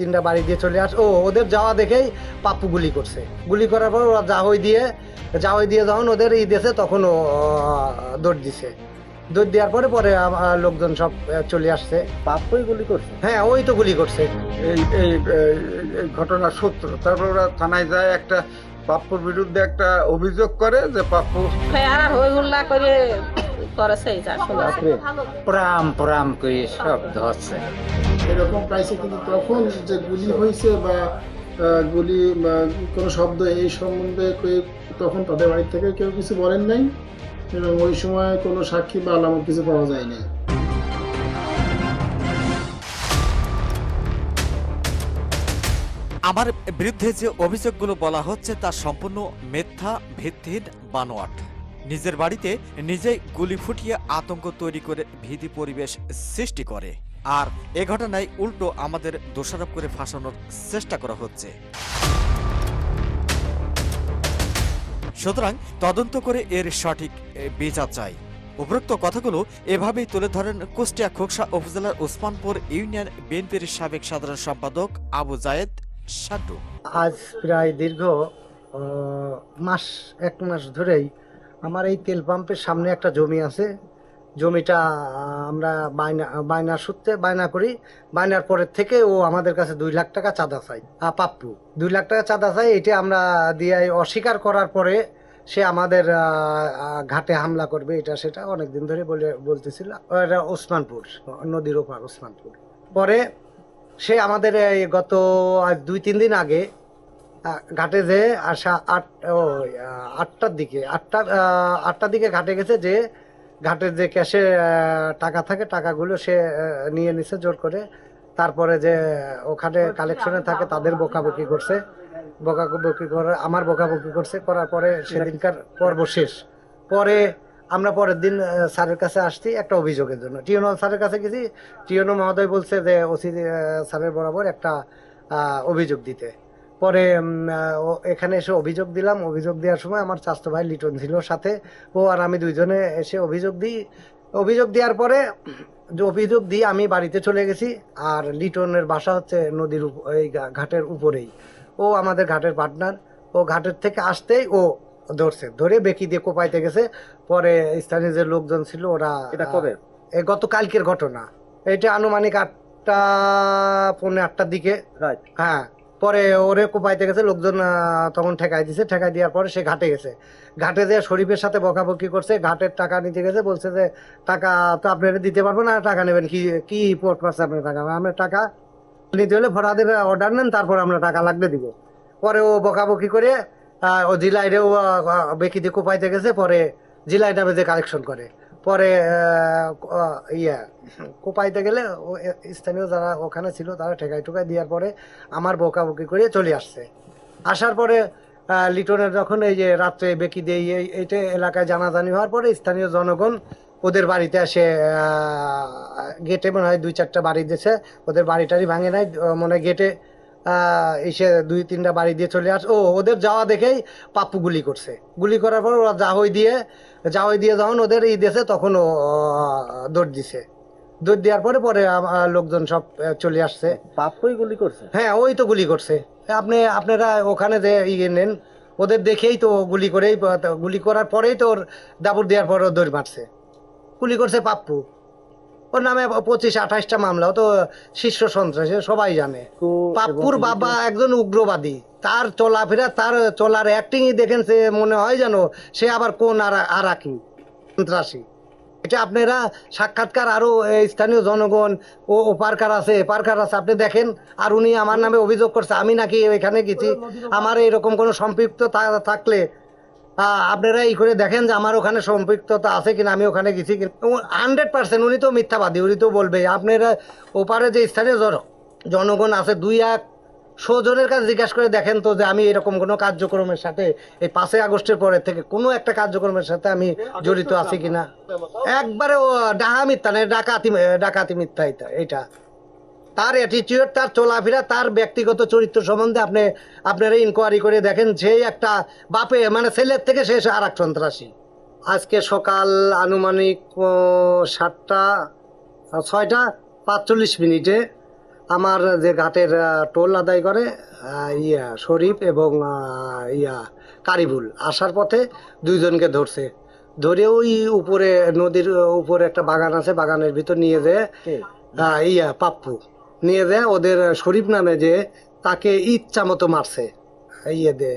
তিনটা বাড়ি দিয়ে চলে আস ও ওদের যাওয়া দেখেই পাপ্পু গুলি করছে। গুলি করার পর ওরা জাহই দিয়ে জাহই দিয়ে যখন ওদের ই দিয়েছে তখন ও দৌড় দিছে। দৌড় দেওয়ার পরে পরে লোকজন সব চলে আসছে। পাপ্পই গুলি করছে? হ্যাঁ ওই তো গুলি করছে। এই এই ঘটনা সত্য। তারপর ওরা থানায় যায় একটা পাপ্পুর বিরুদ্ধে একটা অভিযোগ করে যে পাপ্পু হুল্লা করে করেছে প্রাম প্রাম করে সব ধরছে। এরকম প্রাইসে কিন্তু তখন যে গুলি হয়েছে বা গুলি বা কোনো শব্দ এই সম্বন্ধে তখন তাদের বাড়ি থেকে কেউ কিছু বলেন নাই এবং ওই সময় কোনো সাক্ষী বা আলামত কিছু পাওয়া যায় নাই আমার বিরুদ্ধে যে অভিযোগগুলো বলা হচ্ছে তা সম্পূর্ণ মিথ্যা, ভিত্তিহীন, বানোয়াট। নিজের বাড়িতে নিজেই গুলি ফুটিয়ে আতঙ্ক তৈরি করে ভীতি পরিবেশ সৃষ্টি করে। আর এ ঘটনায় উল্টো আমাদের দোষারোপ করে ফাঁসানোর চেষ্টা করা হচ্ছে। সুতরাং তদন্ত করে এর সঠিক বিচার চাই। উপরোক্ত কথাগুলো এভাবেই তুলে ধরেন কুষ্টিয়া খোকসা উপজেলার ওসমানপুর ইউনিয়ন বিএনপির সাবেক সাধারণ সম্পাদক আবু জায়েদ সান্টু আজ প্রায় দীর্ঘ মাস, এক মাস ধরেই আমার এই তেল পাম্পের সামনে একটা জমি আছে জমিটা আমরা বায়না বায়না সূত্রে বায়না করি। বায়নার পরের থেকে ও আমাদের কাছে দুই লাখ টাকা চাঁদা চাই পাপ্পু। দুই লাখ টাকা চাঁদা চাই এটা আমরা দিয়ে অস্বীকার করার পরে সে আমাদের ঘাটে হামলা করবে, এটা সেটা অনেক দিন ধরে বলে, বলতেছিল। ওসমানপুর, নদীর ওপার ওসমানপুর। পরে সে আমাদের এই গত আজ দুই, তিন দিন আগে ঘাটে যে আসা আট, ও আটটার দিকে আটটা আটটার দিকে ঘাটে গেছে যে ঘাটের যে ক্যাশে টাকা থাকে টাকাগুলো সে নিয়ে নিছে জোর করে। তারপরে যে ওখানে কালেকশনে থাকে তাদের বকাবকি করছে। বকাবকি করে আমার বকাবকি করছে। করার পরে সেদিনকার পর্ব শেষ। পরে আমরা পরের দিন স্যারের কাছে আসছি একটা অভিযোগের জন্য। টিএনও স্যারের কাছে গেছি। টিএনও মহোদয় বলছে যে ওসি স্যারের বরাবর একটা অভিযোগ দিতে। পরে এখানে এসে অভিযোগ দিলাম। অভিযোগ দেওয়ার সময় আমার চাস্তো ভাই লিটন ছিল সাথে। ও আর আমি দুইজনে এসে অভিযোগ দিই। অভিযোগ দেওয়ার পরে যে অভিযোগ দিয়ে আমি বাড়িতে চলে গেছি। আর লিটনের বাসা হচ্ছে নদীর এই ঘাটের উপরেই। ও আমাদের ঘাটের পার্টনার। ও ঘাটের থেকে আসতেই ও ধরছে। ধরে বেঁকি দিয়ে কোপাইতে গেছে। পরে স্থানীয় যে লোকজন ছিল ওরা এটা কবে? এ গতকালকের ঘটনা। এটা আনুমানিক আটটা পৌনে আটটার দিকে। হ্যাঁ। পরে ওরে কোপাইতে গেছে, লোকজন তখন ঠেকাই দিছে। ঠেকাই দেওয়ার পরে সে ঘাটে গেছে। ঘাটে যেয়ে শরীফের সাথে বকাবকি করছে, ঘাটের টাকা নিতে গেছে, বলছে যে, টাকা তো আপনারা দিতে পারব না, টাকা নেবেন, কি কি পোর্ট পারছে আপনার টাকা? আমরা টাকা নিতে হলে ভরা ফরাদের অর্ডার নেন, তারপর আমরা টাকা লাগবে দিব। পরে ও বকাবকি করে ও জিলাইরেও বেকিতে কোপাইতে গেছে, পরে জিলাই নামে যে কালেকশন করে। পরে ইয়া, কোপাইতে গেলে স্থানীয় যারা ওখানে ছিল তারা ঠেকাই ঠুকাই দেওয়ার পরে আমার বকাবকি করে চলে আসছে। আসার পরে লিটনের যখন এই যে রাত্রে বেঁকি দিয়ে এই, এইটা এলাকায় জানাজানি হওয়ার পরে স্থানীয় জনগণ ওদের বাড়িতে এসে গেটে মনে হয় দুই চারটা বাড়ি দিয়েছে ওদের বাড়িটারি ভাঙে নাই মনে গেটে এসে দুই তিনটা বাড়ি দিয়ে চলে আস ও ওদের যাওয়া দেখেই পাপ্পু গুলি করছে। গুলি করার পর ওরা জাহই দিয়ে জাহই দিয়ে যখন ওদের ই দিয়েছে তখন ও দৌড় দিছে। দৌড় দেওয়ার পরে পরে লোকজন সব চলে আসছে। পাপ্পই গুলি করছে? হ্যাঁ ওই তো গুলি করছে। আপনি আপনারা ওখানে যে ইয়ে নেন ওদের দেখেই তো গুলি করেই গুলি করার পরেই তো ওর দাবুর দেওয়ার পর ও দৌড় মারছে। গুলি করছে পাপ্পু। ওর নামে পঁচিশ আঠাশটা মামলা তো শীর্ষ সন্ত্রাসী সবাই জানে। পাপ্পুর বাবা একজন উগ্রবাদী। তার চলাফেরা তার চলার অ্যাক্টিংই দেখেন সে মনে হয় যেন সে আবার কোন আর আরাকি সন্ত্রাসী। এটা আপনারা সাক্ষাৎকার আরও এই স্থানীয় জনগণ ও ওপারকার আছে এপারকার আছে আপনি দেখেন। আর উনি আমার নামে অভিযোগ করছে আমি নাকি এখানে গেছি। আমার এরকম কোনো সম্পৃক্ত থাকলে আপনারা এই করে দেখেন যে আমার ওখানে সম্পৃক্ততা আছে কিনা, আমি ওখানে গেছি কিনা। হান্ড্রেড পার্সেন্ট উনি তো মিথ্যাবাদী, উনি তো বলবে, আপনারা ওপারে যে স্থানীয় জন- জনগণ আছে, দুই এক শো জনের কাছে জিজ্ঞাসা করে দেখেন তো যে আমি এরকম কোনো কার্যক্রমের সাথে এই পাঁচই আগস্টের পরের থেকে কোনো একটা কার্যক্রমের সাথে আমি জড়িত আছি কিনা। একবারে ডাহা মিথ্যা না, ডাকাতি ডাকাতি মিথ্যা এটা তার অ্যাটিটিউড তার চলাফেরা তার ব্যক্তিগত চরিত্র সম্বন্ধে আপনি আপনারা ইনকোয়ারি করে দেখেন যেই একটা বাপে মানে ছেলের থেকে শেষ আর এক সন্ত্রাসী। আজকে সকাল আনুমানিক সাতটা ছয়টা পাঁচচল্লিশ মিনিটে আমার যে ঘাটের টোল আদায় করে ইয়া শরীফ এবং ইয়া কারিবুল আসার পথে দুইজনকে ধরছে। ধরে ওই উপরে নদীর উপরে একটা বাগান আছে বাগানের ভিতর নিয়ে যেয়ে ইয়া পাপ্পু। নিয়ে যায় ওদের শরীফ নামে যে তাকে ইচ্ছা মতো মারছে। ইয়ে দে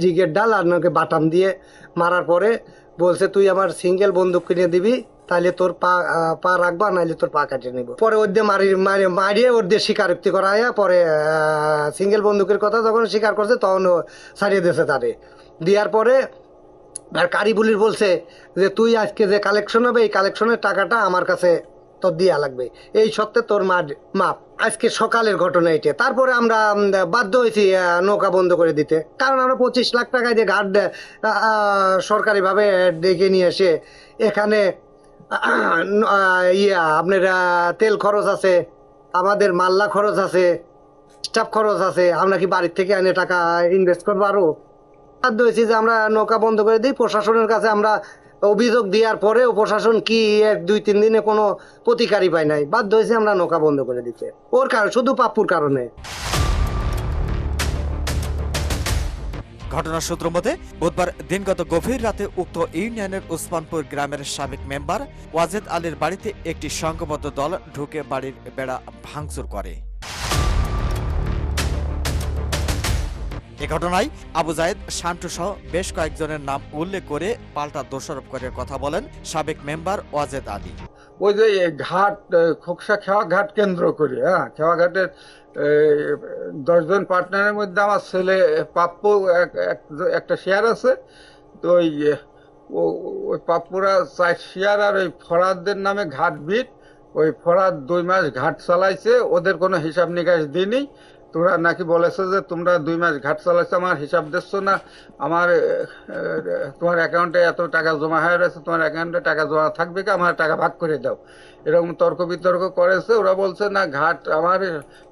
জিগের ডাল আর নাকি বাটাম দিয়ে মারার পরে বলছে, তুই আমার সিঙ্গেল বন্দুক কিনে দিবি তাহলে তোর পা পা রাখবা নাহলে তোর পা কাটিয়ে নিব। পরে ওর দিয়ে মারি মারি, মারিয়ে ওর দিয়ে স্বীকারোক্তি করা হয় পরে সিঙ্গেল বন্দুকের কথা যখন স্বীকার করছে, তখন ছাড়িয়ে দিয়েছে তারে। দেওয়ার পরে আর কারিবুলির বলছে যে, তুই আজকে যে কালেকশন হবে, এই কালেকশনের টাকাটা আমার কাছে তোর দিয়া লাগবে। এই সত্ত্বে তোর মা মাপ। আজকে সকালের ঘটনা এটা তারপরে আমরা বাধ্য হয়েছি নৌকা বন্ধ করে দিতে। কারণ আমরা পঁচিশ লাখ টাকায় যে ঘাট সরকারিভাবে ডেকে নিয়ে এসে এখানে ইয়া, আপনার তেল খরচ আছে, আমাদের মাল্লা খরচ আছে, স্টাফ খরচ আছে। আমরা কি বাড়ির থেকে এনে টাকা ইনভেস্ট করব আরও? বাধ্য হয়েছি যে আমরা নৌকা বন্ধ করে দিই। প্রশাসনের কাছে আমরা অভিযোগ দেওয়ার পরেও প্রশাসন কি এক, দুই, তিন দিনে কোনো প্রতিকারই পায় নাই। বাধ্য হয়েছে আমরা নৌকা বন্ধ করে দিতে। ওর কারণ, শুধু পাপ্পুর কারণে। ঘটনার সূত্র মতে বুধবার দিনগত গভীর রাতে উক্ত ইউনিয়নের উসমানপুর গ্রামের সাবেক মেম্বার ওয়াজেদ আলীর বাড়িতে একটি সংঘবদ্ধ দল ঢুকে বাড়ির বেড়া ভাঙচুর করে। এ ঘটনায় আবু জায়েদ শান্টু সহ বেশ কয়েকজনের নাম উল্লেখ করে পাল্টা দোষারোপ করে কথা বলেন সাবেক মেম্বার ওয়াজেদ আলী। ওই যে ঘাট খোকসা খেওয়া ঘাট কেন্দ্র করে হ্যাঁ খেওয়া ঘাটের দশজন পার্টনারের মধ্যে আমার ছেলে পাপ্পু, এক- এক- একটা শেয়ার আছে। তো ওই ওই পাপ্পুরা চার শেয়ার আর ওই ফরাদদের নামে ঘাট বিট। ওই ফরাদ দুই মাস ঘাট চালাইছে, ওদের কোনো হিসাব নিকাশ দিইনি। তোরা নাকি বলেছে যে তোমরা দুই মাস ঘাট চালাইছো, আমার হিসাব দিচ্ছ না? আমার তোমার অ্যাকাউন্টে এত টাকা জমা হয়ে রয়েছে, তোমার অ্যাকাউন্টে টাকা জমা থাকবে কি? আমার টাকা ভাগ করে দাও। এরকম তর্ক বিতর্ক করেছে, ওরা বলছে, না, ঘাট আমার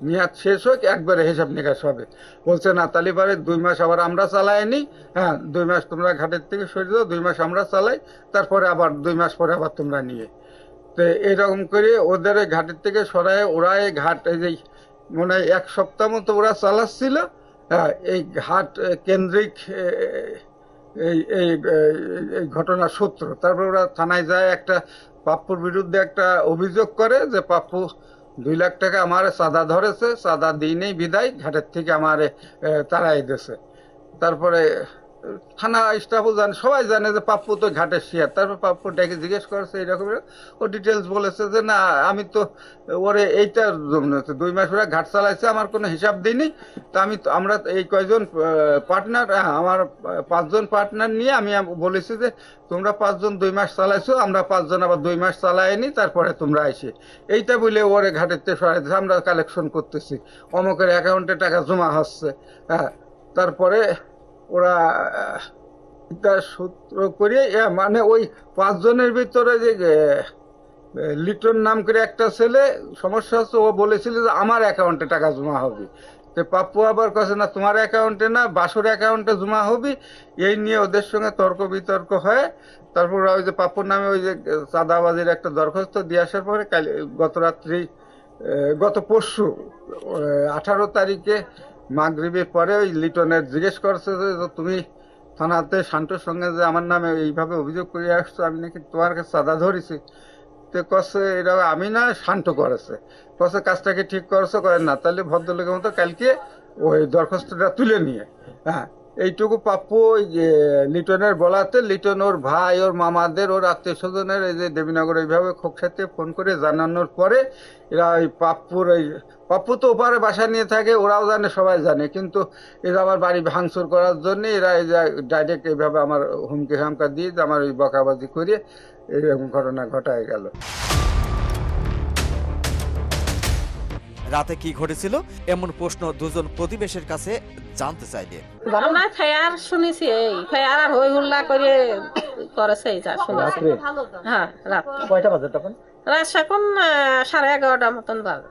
মেয়াদ শেষ হোক, একবারে হিসাব নিকাশ হবে। বলছে না তাহলে পরে, দুই মাস আবার আমরা চালাইনি। হ্যাঁ দুই মাস তোমরা ঘাটের থেকে সরে দাও দুই মাস আমরা চালাই, তারপরে আবার দুই মাস পরে আবার তোমরা নিয়ে। তো এরকম করে ওদের ঘাটের থেকে সরায়, ওরাই ঘাট, এই যে মনে হয় এক সপ্তাহ মতো ওরা চালাচ্ছিল। হ্যাঁ এই ঘাট কেন্দ্রিক এই এই ঘটনার সূত্র। তারপর ওরা থানায় যায়, একটা পাপ্পুর বিরুদ্ধে একটা অভিযোগ করে যে, পাপ্পু, দুই লাখ টাকা আমার চাঁদা ধরেছে চাঁদা দিই নেই বিদায়, ঘাটের থেকে আমার তারাই দিয়েছে। তারপরে থানা স্টাফও জানে সবাই জানে যে পাপ্পু তো ঘাটের শিয়ার তারপর পাপ্পু ডেকে জিজ্ঞেস করছে এরকম। ও ডিটেলস বলেছে যে না আমি তো ওরে এইটার জন্য তো দুই মাস ওরা ঘাট চালাইছে আমার কোনো হিসাব দিইনি। তা আমি তো- আমরা এই কয়জন পার্টনার আমার পাঁচজন পার্টনার নিয়ে আমি বলেছি যে তোমরা পাঁচজন দুই মাস চালাইছো আমরা পাঁচজন আবার দুই মাস চালাইনি তারপরে তোমরা আইসে। এইটা বলে ওরে ঘাটের থেকে সরাই দিয়েছে, আমরা কালেকশন করতেছি। অমকের অ্যাকাউন্টে টাকা জমা হচ্ছে। হ্যাঁ তারপরে ওরা এটা সূত্র করে মানে ওই পাঁচজনের ভিতরে যে লিটন নাম করে একটা ছেলে, সমস্যা হচ্ছে ও বলেছিল যে আমার অ্যাকাউন্টে টাকা জমা হবে। তো পাপ্পু আবার কাছে না, তোমার অ্যাকাউন্টে না, বাসুর অ্যাকাউন্টে জমা হবে। এই নিয়ে ওদের সঙ্গে তর্ক বিতর্ক হয়। তারপর ওই যে পাপ্পুর নামে ওই যে চাঁদাবাজির একটা দরখাস্ত দিয়ে আসার পরে কাল, গত রাত্রি গত পরশু আঠারো তারিখে মাগরিবের পরে ওই লিটনের জিজ্ঞেস করছে যে তুমি থানাতে শান্তর সঙ্গে যে আমার নামে এইভাবে অভিযোগ করে আসছো, আমি নাকি তোমার কাছে চাঁদা ধরেছি? তো কছে এটা আমি না, শান্ত করেছে। কছে কাজটাকে ঠিক করেছে? করে না তাহলে ভদ্রলোকের মতো কালকে ওই দরখাস্তটা তুলে নিয়ে। হ্যাঁ এইটুকু প্রাপ্য ওই লিটনের বলাতে লিটন ওর ভাই, ওর মামাদের, ওর আত্মীয় স্বজনের এই যে দেবীনগর এইভাবে খোকসাতে ফোন করে জানানোর পরে এরা ওই পাপ্পুর ওই, পাপ্পু তো ওপারে বাসা নিয়ে থাকে, ওরাও জানে, সবাই জানে। কিন্তু এরা আমার বাড়ি ভাঙচুর করার জন্য এরা এই যে ডাইরেক্ট এইভাবে আমার হুমকি হামকা দিয়ে আমার ওই বকাবাজি করে এরকম ঘটনা ঘটায় গেল। রাতে কি ঘটেছিল? এমন প্রশ্ন দুজন প্রতিবেশের কাছে জানতে আমরা ফেয়ার শুনেছি এই ফেয়ার আর হই হুল্লা করে করেছে এই যা শুনেছি। হ্যাঁ রাত কয়টা বাজে তখন? রাত এখন আহ, সাড়ে এগারোটা মতন বাজে।